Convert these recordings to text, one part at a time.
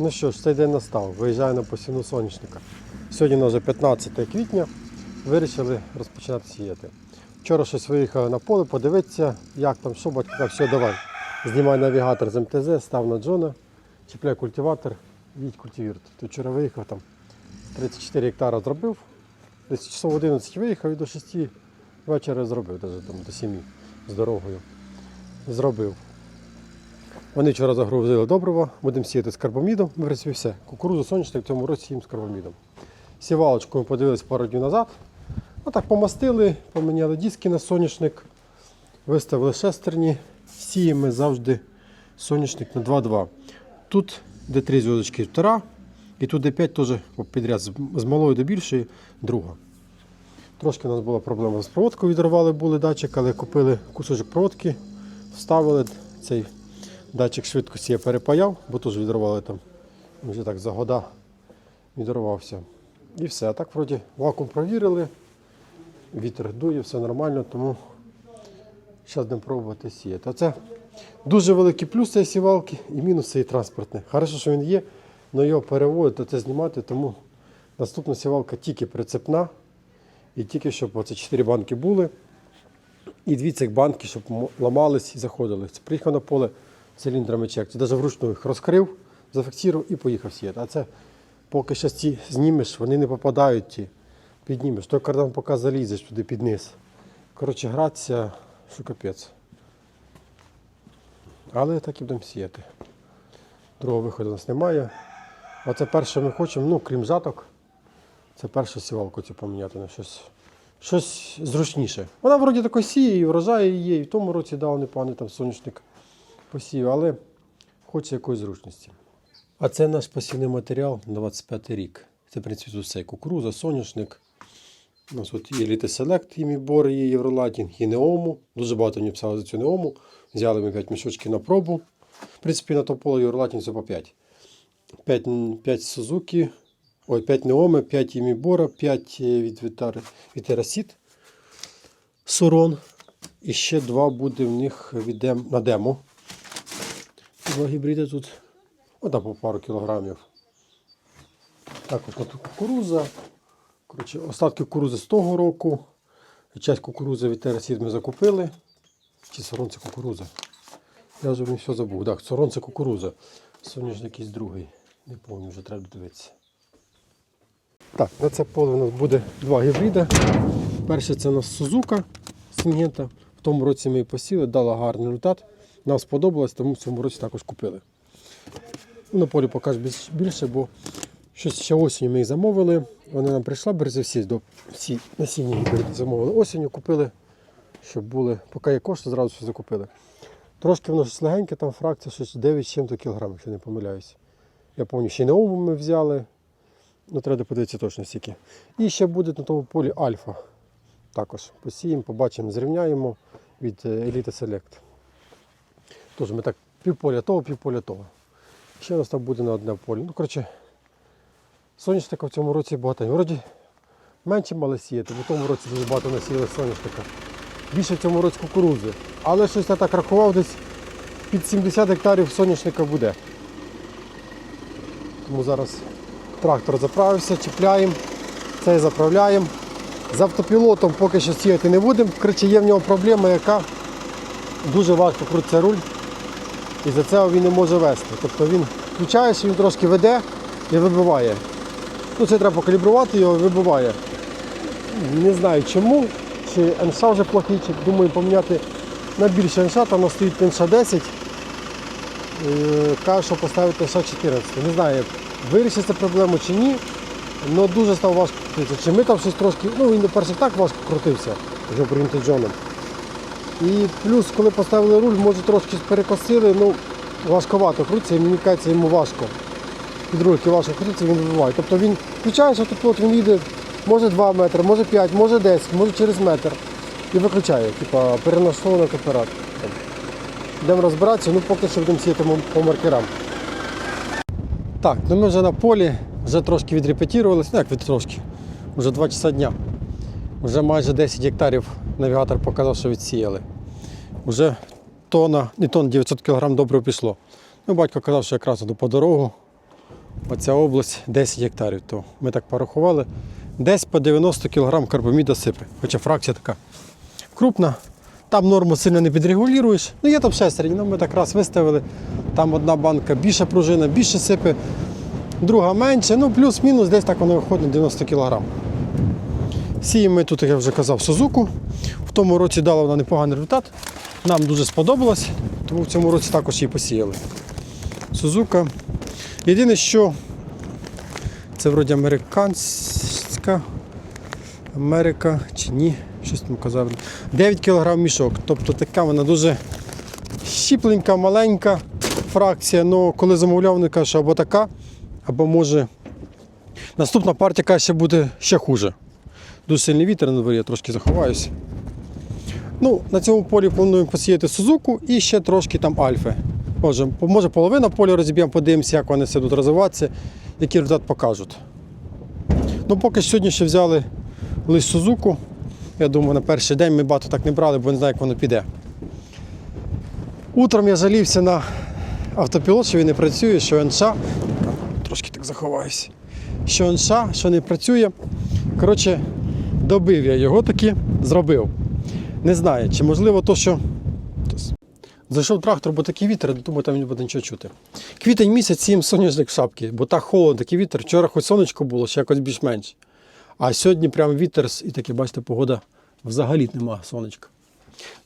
Ну що ж, цей день настав. Виїжджаю на посівну соняшника. Сьогодні у нас вже 15 квітня. Вирішили розпочинати сіяти. Вчора щось виїхали на поле, подивитися, як там, що батько все, давай. Знімай навігатор з МТЗ, став на Джона, чіпляй культиватор, їдь культивірт. То вчора виїхав там 34 гектара зробив. Десь часов 11 виїхав і до 6 вечора зробив, навіть там до 7 з дорогою. Зробив. Вони вчора загрузили добриво, будемо сіяти з карбамідом, в принципі, все. Кукурузу сонячник в цьому році їм з карбамідом. Сівалочку ми подивилися пару днів назад. Отак помастили, поміняли диски на соняшник, виставили шестерні. Сіємо ми завжди соняшник на 2-2. Тут де 3 зв'язочки втора, і тут де 5 теж підряд з малої до більшої друга. Трошки у нас була проблема з проводкою, відірвали були датчик, але купили кусочок проводки, вставили цей датчик швидкості я перепаяв, бо теж відірвали там. Вже так за года відірвався. І все. А так вроді вакуум провірили, вітер дує, все нормально, тому зараз будемо пробувати сіяти. Оце дуже великий плюс цієї сівалки і мінус цієї транспортної. Хорошо, що він є, але його переводити, це знімати, тому наступна сівалка тільки прицепна. І тільки щоб оце 4 банки були. І дві цих банки, щоб ламались і заходили. Приїхав на поле циліндрами чек. Це навіть вручну їх розкрив, зафіксував і поїхав сіяти. А це поки щас ці знімеш, вони не попадають ті. Піднімеш. Той кардан поки залізеш туди під низ. Коротше, гратися, що капець. Але так і будемо сіяти. Другого виходу у нас немає. Оце перше, ми хочемо, ну, крім жаток, це першу сівалку цю поміняти на щось, щось зручніше. Вона вроді такої сіє, і врожай є, і в тому році дав непоганий там соняшник посів, але хоче якоїсь зручності. А це наш посівний матеріал на 25 рік. Це, в принципі, тут все. Кукуруза, соняшник. У нас от є Select, і Мібор, є Євролатінг, і Неому. Дуже багато мені писали за цю Неому. Взяли ми 5 мішочків на пробу. В принципі, на тополо Євролатінг це по 5. 5, 5 Сузуки, ой, 5 Неоми, 5 Імібора, 5 від Вітари- Вітерасіт Сурон. І ще два буде в них від дем, на демо. Два гібриди тут. Ота по пару кілограмів. Також тут кукуруза. Коротше, остатки кукурузи з того року. Часть кукурузи від Терасід ми закупили. Чи сорон це кукуруза? Я вже все забув. Так, сорон це кукуруза. Соняшник якийсь другий. Не пам'ятаю, вже треба дивитися. Так, на це поле у нас буде два гібриди. Перше це у нас Сузука Сінгента. В тому році ми її посіли, дала гарний результат. Нам сподобалось, тому в цьому році також купили. На полі покажу більше, бо щось ще осінню ми їх замовили. Вона нам прийшла берези всі до всі насіння гібриди замовили. Осінню купили, щоб були, поки є кошти, зразу все закупили. Трошки воно щось легеньке, там фракція щось 9 з чим-то кілограм, якщо не помиляюсь. Я пам'ятаю, ще й неову ми взяли. Ну, треба подивитися точно скільки. І ще буде на тому полі альфа. Також посіємо, побачимо, зрівняємо від е, Elite Select. Тож ми так півполя того, півполя того. Ще у нас там буде на одне полі. Ну, коротше, соняшника в цьому році багато. Вроді менше мали сіяти, бо в тому році дуже багато насіяли соняшника. Більше в цьому році кукурузи. Але щось я так рахував, десь під 70 гектарів соняшника буде. Тому зараз трактор заправився, чіпляємо, цей заправляємо. З автопілотом поки що сіяти не будемо. Коротше, є в нього проблема, яка дуже важко крутиться руль. І за це він не може вести. Тобто він включаєш, він трошки веде і вибиває. Ну, це треба покалібрувати його вибиває. Не знаю чому. Чи НШ вже плохий, чи думаю поміняти на більше НШ, там стоїть НШ 10. Е, Каже, що поставити НШ 14. Не знаю, вирішиться проблему чи ні. але дуже став важко крутитися. Чи ми там щось трошки, ну він перше так важко крутився, вже прийнятий Джоном. І плюс, коли поставили руль, може трошки перекосили, ну важковато крутиться, і мені кажеться, йому важко. Під рульки важко крутиться, він вибиває. Тобто він включаєш, тут от він їде, може 2 метри, може 5, може 10, може через метр. І виключає, типа переналаштований апарат. Йдемо розбиратися, ну поки що будемо сіяти по маркерам. Так, ну ми вже на полі, вже трошки відрепетірувалися, ну як від трошки, вже 2 часа дня. Вже майже 10 гектарів навігатор показав, що відсіяли. Вже тонна, не тонна, 900 кг добре пішло. Ну, батько казав, що якраз по дорогу. Оця область 10 гектарів. То ми так порахували. Десь по 90 кг карбаміда сипе. Хоча фракція така крупна. Там норму сильно не підрегулюєш. Ну є там ще середні, ну ми так раз виставили. Там одна банка більша пружина, більше сипе, друга менше. Ну плюс-мінус десь так воно виходить 90 кг. Сіємо ми тут, як я вже казав, Сузуку. В тому році дала вона непоганий результат. Нам дуже сподобалось, тому в цьому році також її посіяли. Сузука. Єдине, що це вроді американська. Америка чи ні, щось там казали. 9 кг мішок. Тобто така вона дуже щіпленька, маленька фракція. Ну, коли замовляв, вони кажуть, що або така, або може. Наступна партія каже, буде ще хуже. Дуже сильний вітер на дворі, я трошки заховаюся. Ну, на цьому полі плануємо посіяти Сузуку і ще трошки там Альфи. Може, може половина поля розіб'ємо, подивимося, як вони все будуть розвиватися, який результат покажуть. Ну, поки сьогодні ще взяли лист Сузуку. Я думаю, на перший день ми багато так не брали, бо не знаю, як воно піде. Утром я жалівся на автопілот, що він не працює, що НШ. Трошки так заховаюся. Що НШ, що не працює. Коротше, добив я його таки, зробив. Не знаю, чи можливо то, що. Зайшов трактор, бо такий вітер, думаю, там не буде нічого чути. Квітень місяць сім соняшник в шапки, бо так холодно, такий вітер. Вчора хоч сонечко було, ще якось більш-менш. А сьогодні прям вітер і таке, бачите, погода взагалі нема сонечка.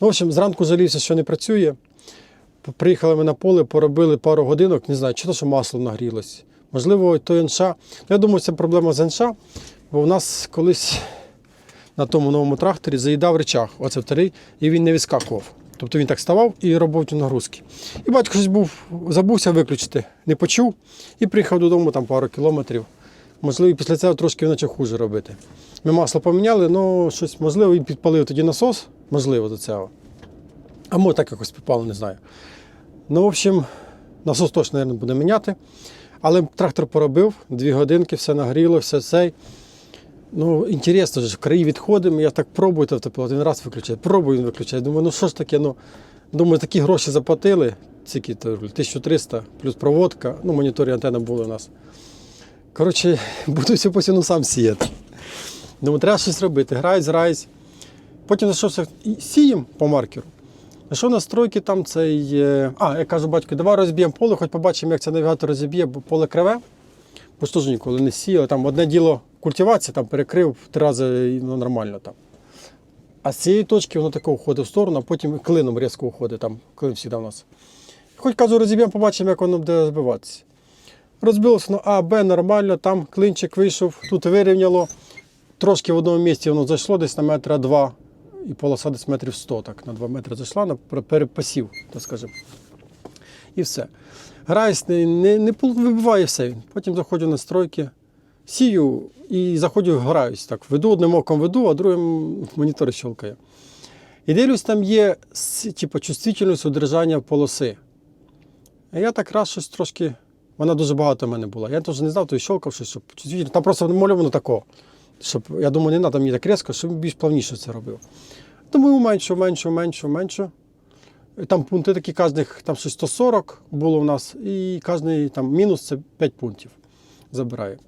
Ну, в общем, зранку жалівся, що не працює. Приїхали ми на поле, поробили пару годинок, не знаю, чи то, що масло нагрілось. Можливо, то НШ. Ну, Я думаю, це проблема з НШ, бо в нас колись на тому новому тракторі заїдав речах, оце вторий, і він не відскакував. Тобто він так ставав і робив ті нагрузки. І батько щось був, забувся виключити, не почув і приїхав додому там пару кілометрів. Можливо, і після цього трошки він почав хуже робити. Ми масло поміняли, але щось, можливо, він підпалив тоді насос, можливо, до цього. А може так якось підпало, не знаю. Ну, в общем, насос точно, мабуть, буде міняти. Але трактор поробив, дві годинки, все нагріло, все цей. Ну, інтересно, ж, в краї відходимо, я так пробую то автопілот, він раз виключає, пробую він виключає. Думаю, ну що ж таке, ну, думаю, такі гроші заплатили, скільки 1300 плюс проводка, ну, монітор і антенна були у нас. Коротше, буду всю посіну сам сіяти. Думаю, треба щось робити, грайсь, грайсь. Потім зайшовся і сієм по маркеру. Знайшов на стройки там цей. е, А, я кажу, батько, давай розб'ємо поле, хоч побачимо, як це навігатор розіб'є, бо поле криве. Бо ж теж ніколи не сіяли. Там одне діло культивація, там перекрив три рази воно нормально там. А з цієї точки воно тако входить в сторону, а потім клином різко уходить, там клин завжди в нас. Хоч кажу, розіб'ємо, побачимо, як воно буде розбиватися. Розбилося на А, Б нормально, там клинчик вийшов, тут вирівняло. Трошки в одному місці воно зайшло десь на метра два, і полоса десь метрів 100, так, на 2 метри зайшла, на перепасів, так скажемо. І все. Граюсь, не, не, не вибиває все. Потім заходжу на стройки, сію і заходжу, граюсь. Так, веду одним оком веду, а другим монітор щелкає. І дивлюсь, там є типу, чувствительність удержання полоси. А я так раз щось трошки. Вона дуже багато в мене була. Я теж не знав, то й щелкав щось, щоб. Там просто намальовано тако. Щоб, я думаю, не треба мені так різко, щоб більш плавніше це робив. Тому менше, менше, менше, менше. Там пункти такі, кожних там щось 140 було в нас, і кожний там мінус це 5 пунктів забирає.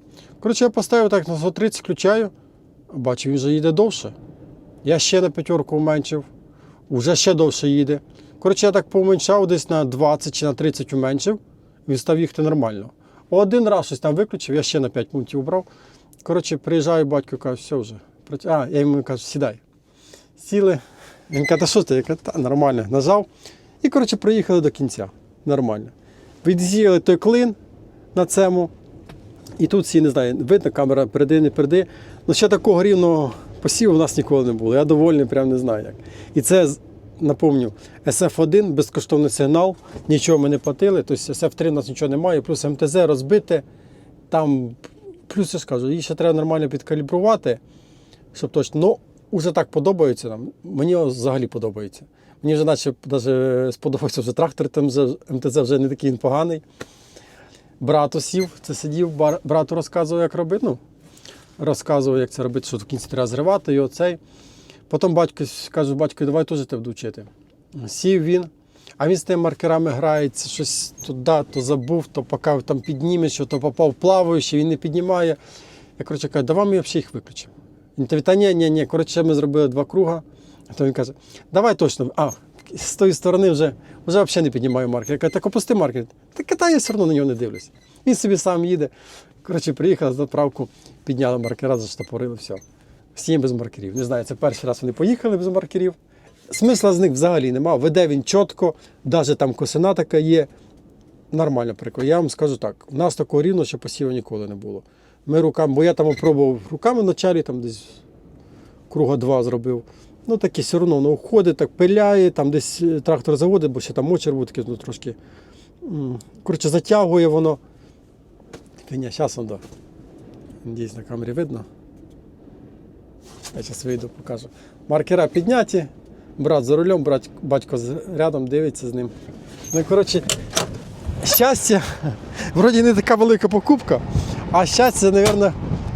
Коротше, я поставив так на 130, включаю, бачу, він вже їде довше. Я ще на п'ятерку уменшив, вже ще довше їде. Коротше, я так поуменшав десь на 20 чи на 30 уменшив, він став їхати нормально. Один раз щось там виключив, я ще на 5 пунктів убрав. Коротше, приїжджаю, батько каже, все вже. А, я йому кажу, сідай. Сіли. Він каже, що ти? Я кажу, та нормально. Нажав. І, коротше, приїхали до кінця. Нормально. Відзіяли той клин на цьому. І тут всі, не знаю, видно, камера переди, не переди. Ну, ще такого рівного посіву у нас ніколи не було. Я довольний, прям не знаю як. І це, напомню, SF1, безкоштовний сигнал, нічого ми не платили. Тобто SF3 у нас нічого немає, плюс МТЗ розбите. Там, плюс я ж кажу, її ще треба нормально підкалібрувати, щоб точно. Ну, уже так подобається нам. Мені взагалі подобається. Мені вже наче даже сподобався вже трактор, там вже МТЗ вже не такий він поганий. Брату сів, це сидів, брату розказував, як робити. Ну, розказував, як це робити, що в кінці треба зривати і оцей. Потім батько каже, батько, давай теж тебе вчити. Сів він. А він з тими маркерами грається, щось туди, то забув, то поки там підніме, то попав плаваючи, він не піднімає. Я коротше кажу, давай ми взагалі їх виключимо. Він та ні, ні, ні. Коротше, ми зробили два круга. А то він каже, давай точно. А, з тої сторони вже, вже взагалі не піднімаю маркер. Я кажу, так опусти маркер. Та я все одно на нього не дивлюся. Він собі сам їде. Коротше, приїхав з заправку, підняли маркера, заштопорили, все. Всім без маркерів. Не знаю, це перший раз вони поїхали без маркерів. Смисла з них взагалі нема. Веде він чітко, навіть там косина така є. Нормально прикол. Я вам скажу так: у нас такого рівно ще посіву ніколи не було. Ми руками, бо я там пробував руками вначалі, там десь круга два зробив. Ну таке все одно воно уходить, так пиляє, там десь е, трактор заводить, бо ще там мочер був такий, ну трошки. Коротше, затягує воно. Ні, зараз воно. Надіюсь, на камері видно. Я зараз вийду, покажу. Маркера підняті, брат за рулем, брат, батько рядом дивиться з ним. Ну, коротше, щастя, вроді не така велика покупка, а щастя, мабуть,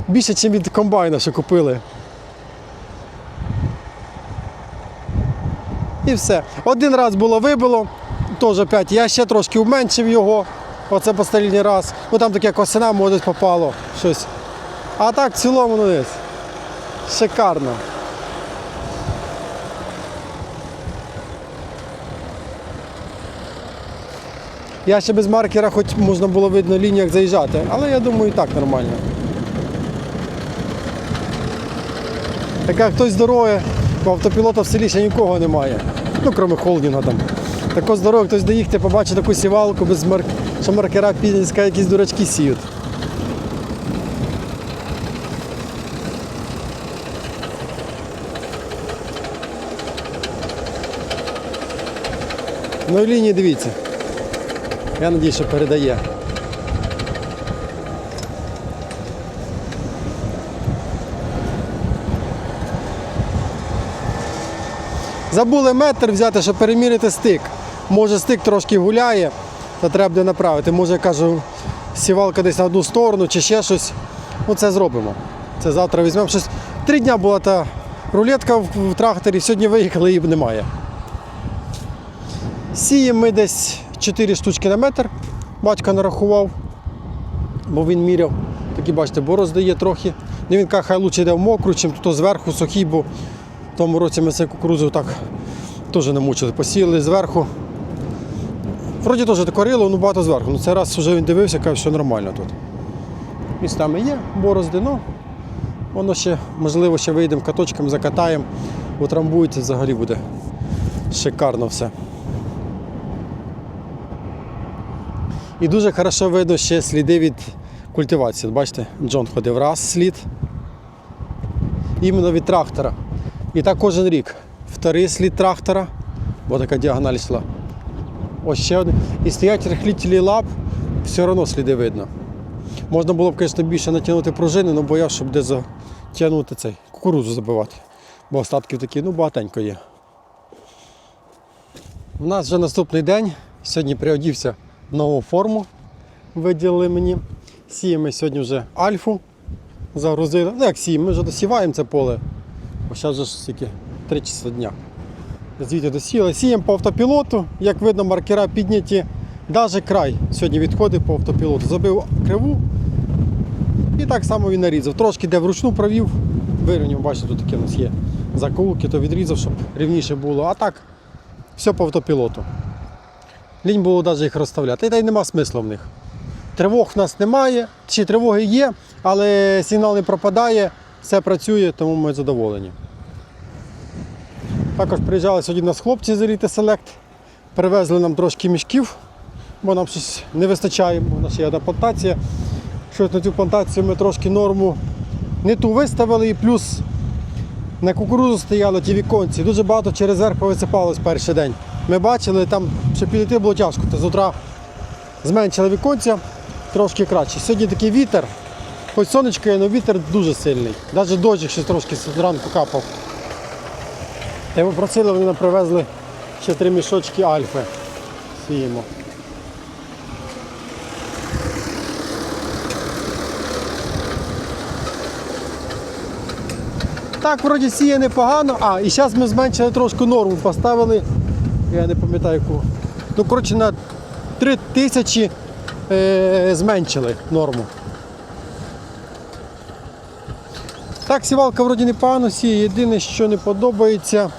більше, ніж від комбайна, що купили. І все. Один раз було вибило, теж опять. Я ще трошки уменшив його. Оце останній раз. Ну там таке косина, може попало щось. А так в цілому ну десь. Шикарно. Я ще без маркера, хоч можна було видно лінію, як заїжджати, але я думаю, і так нормально. Так як хтось дороги, автопілота в селі ще нікого немає. Ну, крім холдинга там. Так ось з дороги хтось доїхати, побачить таку сівалку без марк... що маркера підліска, якісь дурачки сіють. Ну і лінії дивіться. Я надію, що передає. Забули метр взяти, щоб переміряти стик. Може стик трошки гуляє, то треба буде направити. Може, я кажу, сівалка десь на одну сторону чи ще щось. Ну це зробимо. Це завтра візьмемо щось. Три дня була та рулетка в, тракторі, сьогодні виїхали, її немає. Сіємо ми десь 4 штучки на метр. Батько нарахував, бо він міряв. Такі, бачите, борозди є трохи. Ну, він каже, хай лучше йде в мокру, чим тут зверху сухий, бо тому році ми цей кукурудзу так теж не мучили. Посіяли зверху. Вроді теж корило, ну багато зверху. Ну цей раз вже він дивився, каже, що нормально тут. Містами є борозди, ну воно ще, можливо, ще вийдемо каточками, закатаємо, утрамбується, взагалі буде шикарно все. І дуже хорошо видно ще сліди від культивації. Бачите, Джон ходив раз слід. Іменно від трактора. І так кожен рік. Вторий слід трактора, бо така діагональ йшла. Ось ще один. І стоять рихлітелі лап, все одно сліди видно. Можна було б, звісно, більше натягнути пружини, але боявся, щоб де затягнути цей кукурудзу забивати. Бо остатків такі, ну, багатенько є. У нас вже наступний день. Сьогодні приодівся в нову форму. Виділили мені. Сіємо сьогодні вже альфу. Загрузили. Ну як сіємо, ми вже досіваємо це поле. Бо зараз вже ж скільки 3 часа дня. Звідти досіяли. Сіємо по автопілоту. Як видно, маркера підняті. Навіть край сьогодні відходить по автопілоту. Забив криву. І так само він нарізав. Трошки де вручну провів, вирівняв, бачите, тут такі у нас є заколки, то відрізав, щоб рівніше було. А так, все по автопілоту. Лінь було навіть їх розставляти. Та й нема смислу в них. Тривог в нас немає, чи тривоги є, але сигнал не пропадає, все працює, тому ми задоволені. Також приїжджали сьогодні нас хлопці з Elite Select, привезли нам трошки мішків, бо нам щось не вистачає, бо у нас є одна плантація. Щось на цю плантацію ми трошки норму не ту виставили, і плюс на кукурузу стояли ті віконці. Дуже багато через верх повисипалось перший день. Ми бачили, там ще підійти було тяжко. З утра зменшили віконця трошки краще. Сьогодні такий вітер, хоч сонечко але вітер дуже сильний. Навіть дощик ще трошки зранку капав. Й попросили, вони нам привезли ще три мішочки альфи. Сіємо. Так, вроді сіє непогано. А, і зараз ми зменшили трошки норму, поставили, я не пам'ятаю яку, Ну, коротше, на 3 тисячі е, зменшили норму. Так, сівалка вроді непогано сіє. Єдине, що не подобається,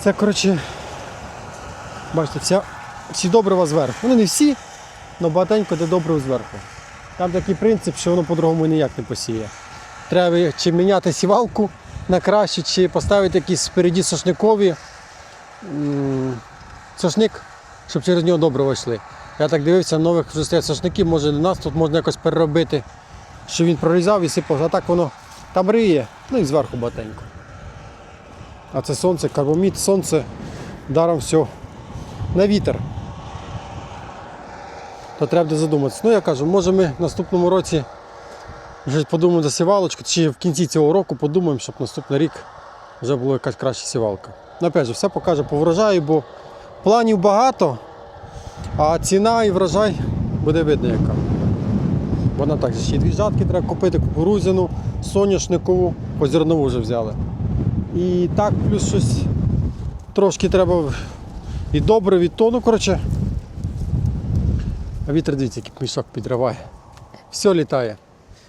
це, коротше, бачите, ця, ці добрива зверху. Вони не всі, але багатенько де добрив зверху. Там такий принцип, що воно по-другому ніяк не посіє. Треба чи міняти сівалку на краще, чи поставити якісь спереді сошникові сошник, щоб через нього добрива йшли. Я так дивився, нових сошники, може у нас тут можна якось переробити, що він прорізав і сипав, а так воно там риє, ну і зверху батенько. А це сонце, карбомід, сонце, даром все на вітер. То треба задуматися. Ну я кажу, може ми в наступному році вже подумаємо за сівалочку, чи в кінці цього року подумаємо, щоб наступний рік вже була якась краща сівалка. Ну, опять же, все покаже по врожаю, бо планів багато, а ціна і врожай буде видно яка. Вона так ще дві жатки треба купити, кукурузяну, соняшникову, по зернову вже взяли. І так, плюс щось трошки треба і добре від тону, коротше. А вітер дивіться, який мішок підриває. Все літає.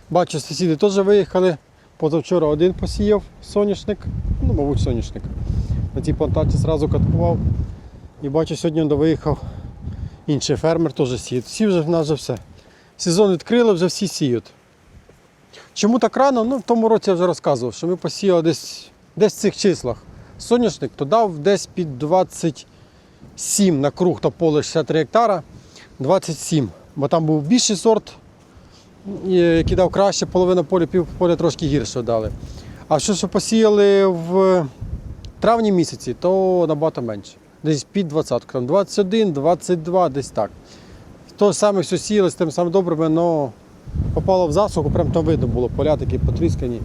Бачу, сусіди теж виїхали. Позавчора один посіяв соняшник, ну, мабуть, соняшник. На цій плантації зразу каткував. І бачу, сьогодні виїхав інший фермер теж сіє. Всі вже в нас вже все. Сезон відкрили, вже всі сіють. Чому так рано? Ну, в тому році я вже розказував, що ми посіяли десь, десь в цих числах. Соняшник то дав десь під 27 на круг та поле 63 гектара. 27. Бо там був більший сорт, який дав краще, половина поля, пів поля трошки гірше дали. А що, що посіяли в травні місяці, то набагато менше. Десь під 20, там 21, 22, десь так. То саме все сіяли з тим самим добрим, але попало в засуху, прям там видно було, поля такі потріскані.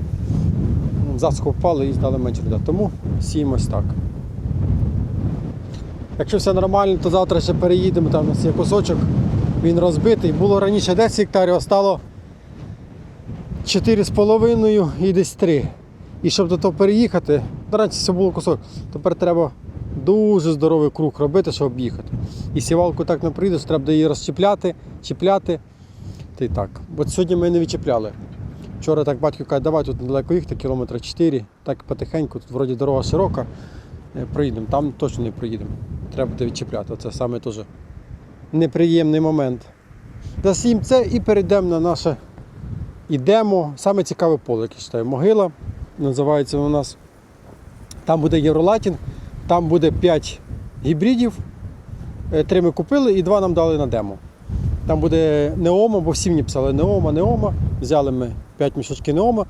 В засуху впали і здали менше вода. Тому сіємось так. Якщо все нормально, то завтра ще переїдемо, там у нас є кусочок, він розбитий. Було раніше 10 гектарів, а стало 4,5 і десь 3. І щоб до того переїхати, ну, раніше це було кусок, тепер треба дуже здоровий круг робити, щоб об'їхати. І сівалку так не прийдеш, треба її розчіпляти, чіпляти. Та й так. Бо сьогодні ми не відчіпляли. Вчора так батько каже, давай тут недалеко їхати, кілометра 4, так потихеньку, тут вроді дорога широка, е, проїдемо, там точно не проїдемо. Треба буде відчіпляти. Це саме теж неприємний момент. Засім це і перейдемо на наше ідемо. Саме цікаве поле, яке читаю. Могила. Називається у нас. Там буде Євролатін, там буде 5 гібридів. Е, Три ми купили і два нам дали на демо. Там буде неома, бо всі мені писали неома, неома. Взяли ми 5 мішочків неома,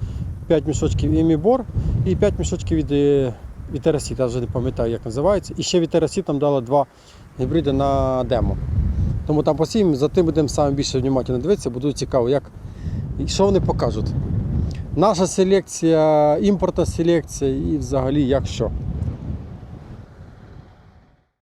5 мішочків імібор і 5 мішочків від, е, від терасіт. Я вже не пам'ятаю, як називається. І ще від терасіт нам дали два гібриди на демо. Тому там посіємо, за тим будемо саме більше внимательно дивитися, буде цікаво, як що вони покажуть. Наша селекція, імпортна селекція і взагалі як що.